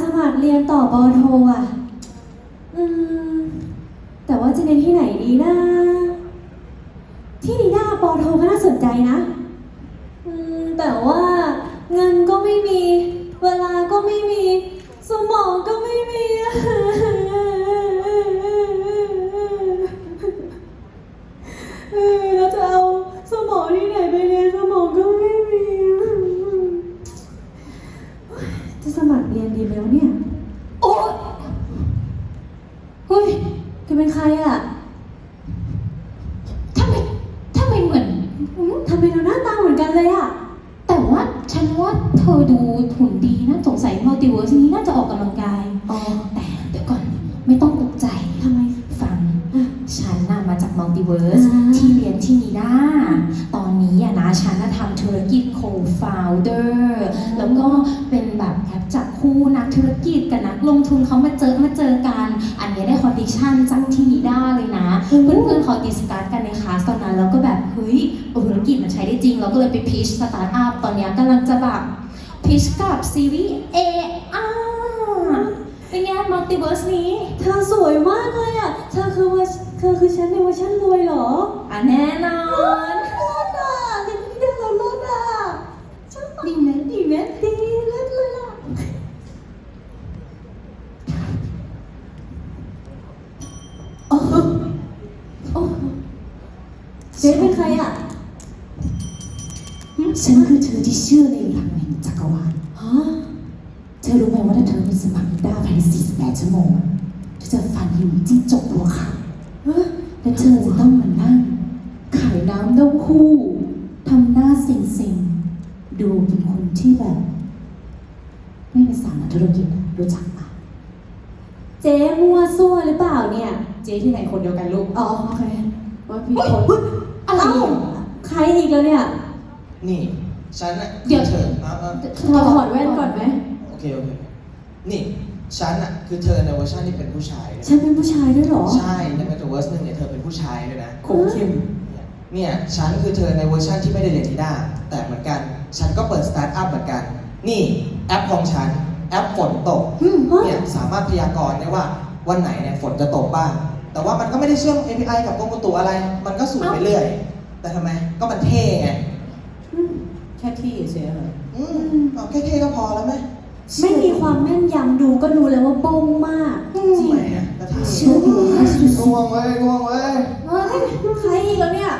สมัครเรียนต่อปอโทอะ อืม แต่ว่าจะเรียนที่ไหนดีนะ ที่นีด้าปอโทก็น่าสนใจนะ อืม แต่ว่าเงินก็ไม่มี เวลาก็ไม่มี ฮ้ยแกเป็นใครอะทำไมทำไมเหมือนหืมทำไมเราหน้าตาเหมือนกันเลยอะ แต่ว่าฉันว่าเธอดูหุ่นดีนะสงสัยมัลติเวิร์สนี้น่าจะออกกำลังกาย อ๋อ แต่เดี๋ยวก่อนไม่ต้องตกใจ ทำไม ฟัง อะ ฉันน่ะมาจากมัลติเวิร์สอ่า ที่เรียนที่นีด้าตอนนี้อะนะฉันน่ะทำธุรกิจ co-founder แล้วก็เป็นแบบแอปจับคู่นักธุรกิจ ธุรกิจมันใช้ได้จริง เราก็เลยไปพิชสตาร์ทอัพตอนเนี้ยกำลังจะแบบพิชกับซีรีส์เออาเป็นไงมัลติเวิร์สนี้ เธอสวยมากเลยอะ เธอคือว่าเธอคือฉันในเวอร์ชันรวยเหรออะแน่นอนรถอะเรียนที่เดียวกับรถอะชอบดีไหมดีไหมดีรถเลยอะโอ้โหโอ้โหเจ๊เป็นใครอะฉันคื อเธอที่เชื่อในหลักแห่งจักรวาลฮะเธอรู้ไหมว่าถ้าเธอไม่สมัครนิด้าภายใน48 ชั่วโมงอะเธอจะฟันหิวจิ้งจกตัวขาดฮะและเธอจะต้องมานั่งขายน้ำเต้าหู้ทำหน้าเซ็งๆดูเป็นคนที่แบบ ไม่เป็นสาวนักธุรกิจอะรู้จักปะเจ๊มั่วซั่วหรือเปล่าเนี่ย เจ๊ที่ไหนคนเดียวกันลูกอ๋อโอเคว่าพี่คนอะไรเอ้าอะใครอีกแล้วเนี่ย นี่ ฉันอะเดี๋ยว คือเธออะอะเราถอดแว่นก่อนไหม โอเคโอเค นี่ ฉันอะคือเธอในเวอร์ชันที่เป็นผู้ชายนะฉันเป็นผู้ชายด้วยเหรอ ใช่ในเมตาเวิร์สหนึ่งเนี่ยเธอเป็นผู้ชายด้วยนะโคมเข้มเนี่ยฉันคือเธอในเวอร์ชันที่ไม่ได้เรียนที่ด้าแต่เหมือนกัน ฉันก็เปิดสตาร์ทอัพเหมือนกัน นี่แอปของฉัน แอปฝนตก อืมฮะเนี่ยสามารถพยากรณ์ได้ว่าวันไหนเนี่ยฝนจะตกบ้าง แต่ว่ามันก็ไม่ได้เชื่อม API กับกรมอุตุอะไร มันก็สูดไปเรื่อย แต่ทำไม ก็มันเท่ไง แค่ที่เฉยๆอืมเอาแค่เท่ก็พอแล้วไหมไม่มีความแม่นยำดูก็รู้แล้วว่าโป้งมากจริงไหมอะก็เท่เชื่อถือว่าสุดง่วงเว้ยง่วงเว้ยเฮ้ยใครอีกแล้วเนี่ย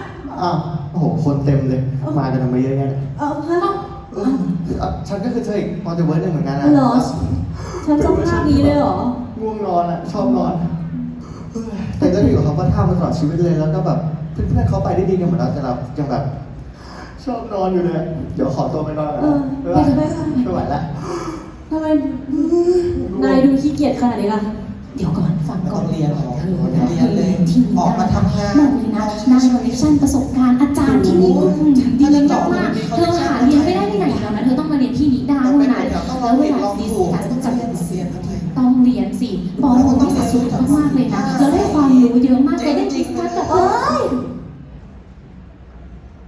อ้าวโอ้โห คนเต็มเลย มากันทำไมเยอะแยะเนี่ยเออฮะเอออะฉันก็คือเธออีกมัลติเวิร์สหนึ่งเหมือนกันนะเหรอฉันสภาพนี้เลยเหรอ ง่วงนอนอะ ชอบนอนเฮ้ยแต่ก็อยู่กับเขาก็ท่ามาตลอดชีวิตเลย แล้วก็แบบ เพื่อนๆเขาไปได้ดีกันหมดแล้วแต่เรายังแบบ ชอบนอนอยู่เลยเดี๋ยวขอตัวไปนอนก่อนเอนะอบ๊ายบายไปไปไม่ไหวละทำไมนายดูขี้เกียจขนาดนี้ล่ะ เดี๋ยวก่อนฟังไม่ก่อต้อนงเรียนหรอกเธอเรียนเลยที่นี่ออกมาทำงาน บอกเลยนะนางคอนเนคชั่นประสบการณ์อาจารย์ที่นี่ก็ดีถ้าจะเจาะมากมีๆเธอหาเรียนไม่ได้ที่ไหนแล้วนะเธอต้องมาเรียนที่นิด้าต้องเท่าไปนั้นเดี๋ยวต้องลแล้องวเวผิดลาลองดิสถูกคัสต้องกับเรียนเรียนทำไมต้องเรียนสิปอโทนี่สุดมากๆเลยนะเราได้ความรู้เยอะมากเลยได้ดิสคัสกับเอ้ย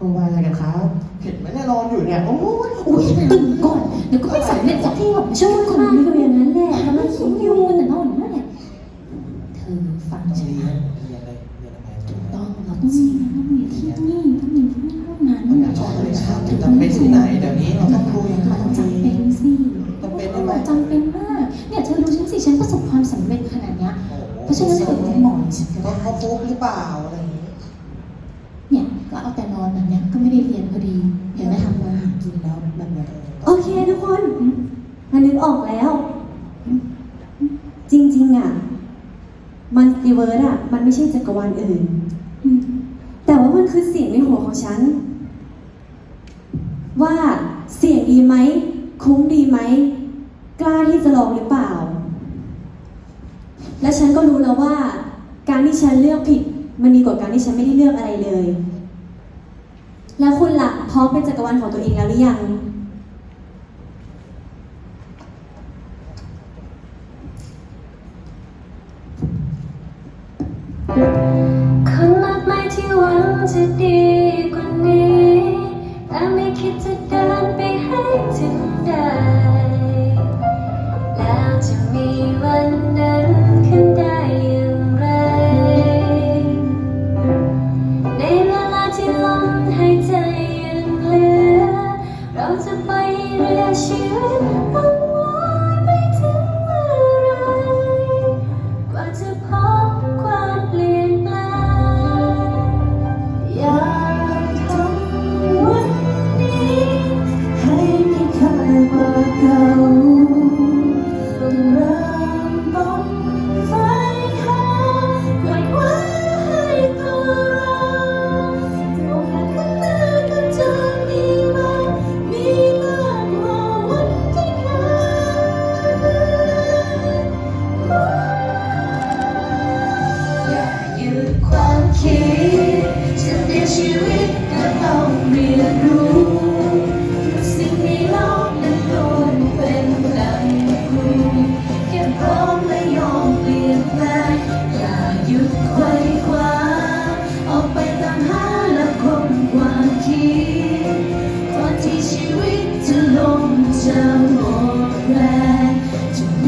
โอ้ยอะไรกันครับ เห็นไหมเนี่ยนอนอยู่เนี่ย โอ้ยอุ้ยตื่นก่อน เดี๋ยวก็ไม่สำเร็จสักทีหรอกช่วยคนนายนี้ก็อย่างนั้นแหละกำลังคิดอยู่แต่นอนนั่นแหละเธอฟังต้องฉันเรียนะนเรียนเลยเรียนอะไรถูกต้องเราต้องเรียนต้องเรียนที่นี่ต้องเรียนที่นี่เท่านั้นต้องชอบเลยครับจะไปที่ไหนเดี๋ยวนี้เราต้องรู้ยังไงมันจำเป็นสิจำเป็นใช่ไหมจำเป็นมาก เนี่ยเธอดูฉันสิฉันประสบความสำเร็จขนาดเนี้ยเพราะฉะนั้นเธอเป็นหมอฉันก็ก็ได้เขาฟุกหรือเปล่าอะไร ก็ไม่ได้เรียนพอดีเห็นไหมทำมาหากินแล้วแบบเนี้ยโอเคทุกคนมันนึกออกแล้ว จริง ๆอะมันติเวิร์ดอะ มันไม่ใช่จักรวาลอื่น แต่ว่ามันคือเสียงในหัวของฉัน ว่าเสียงดีไหม คุ้มดีไหม กล้าที่จะลองหรือเปล่า และฉันก็รู้แล้วว่า การที่ฉันเลือกผิด มันดีกว่าการที่ฉันไม่ได้เลือกอะไรเลย แล้วคุณล่ะพร้อมเป็นจักรวาลของตัวเองแล้วหรือยัง คนมากมายที่หวังจะดีกว่านี้ แต่ไม่คิดจะเดินไป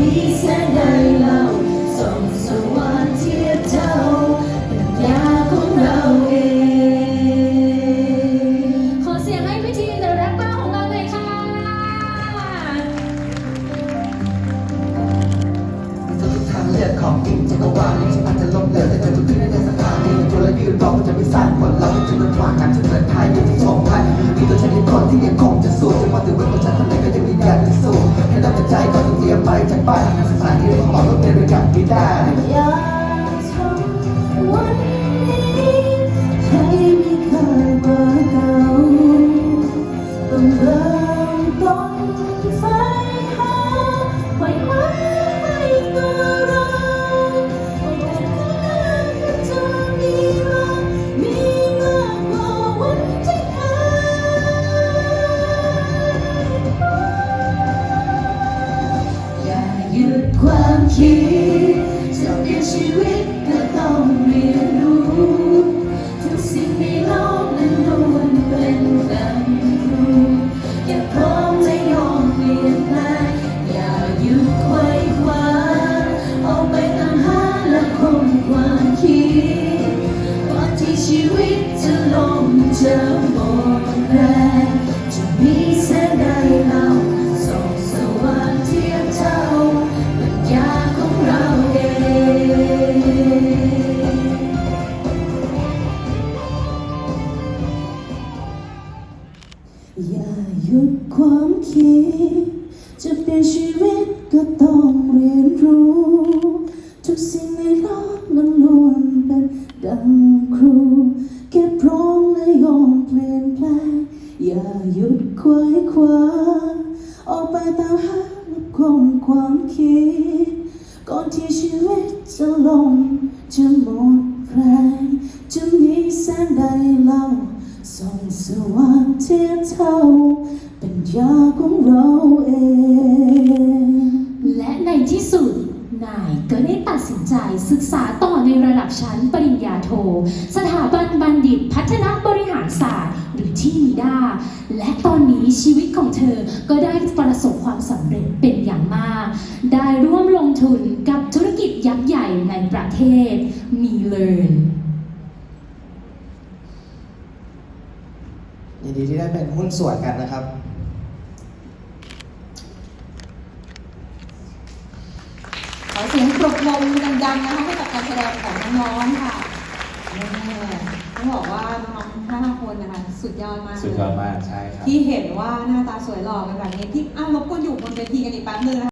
มีแสงใดเล่าส่องสว่างเทียบเท่าปัญญาของเราเอง ขอเสียงให้พี่ทีนเดอะแรปเปอร์ของเราหน่อยค่ะจะทุกทางเลือกของจริงจักรวาลนี้ฉันอาจจะล้มเหลวแต่เธอทุกที่ในสถานีตัวและยืนบอกว่าจะไม่สร้างผลลัพธ์ที่จะเป็นหวานการจะเกิดทายอยู่ที่ชมพันมีตัวฉันที่คนที่ยังคงจะสู้จะมาถึงวันของฉัน แค่ตั้งใจก็ต้องเตรียมไปจากบ้านทางสถานที่ของหมอรถเมล์ด้วยกันไม่ได้ ทุกสิ่งในโลกนั้นล้วนเป็นดังครูแค่พร้อมและยอมเปลี่ยนแปลงอย่าหยุดไขว่คว้าออกไปตามหาและคงความคิด ก่อนที่ชีวิตจะล่มจะหมดแรงจะมีแสงใดเล่าส่องสว่างเทียเท่า เปัญญาของเราเอง และในที่สุด นายก็ได้ตัดสินใจศึกษาต่อในระดับชั้นปริญญาโท สถาบันบัณฑิตพัฒนาบริหารศาสตร์ หรือที่นิด้าและตอนนี้ชีวิตของเธอก็ได้ประสบความสำเร็จเป็นอย่างมาก ได้ร่วมลงทุนกับธุรกิจยักษ์ใหญ่ในประเทศมีเลินยินดีที่ได้เป็นหุ้นส่วนกันนะครับ ขอเสียงปรบมือดังๆนะคะให้กับการแสดงของน้องๆค่ะแม่ต้องบอกว่าน้องๆทั้งห้าคนนะคะสุดยอดมากสุดยอดมากใช่ครับที่เห็นว่าหน้าตาสวยหล่อกันแบบนี้พี่อ้าวรบกวนอยู่บนเวทีกันอีกแป๊บนึงนะคะ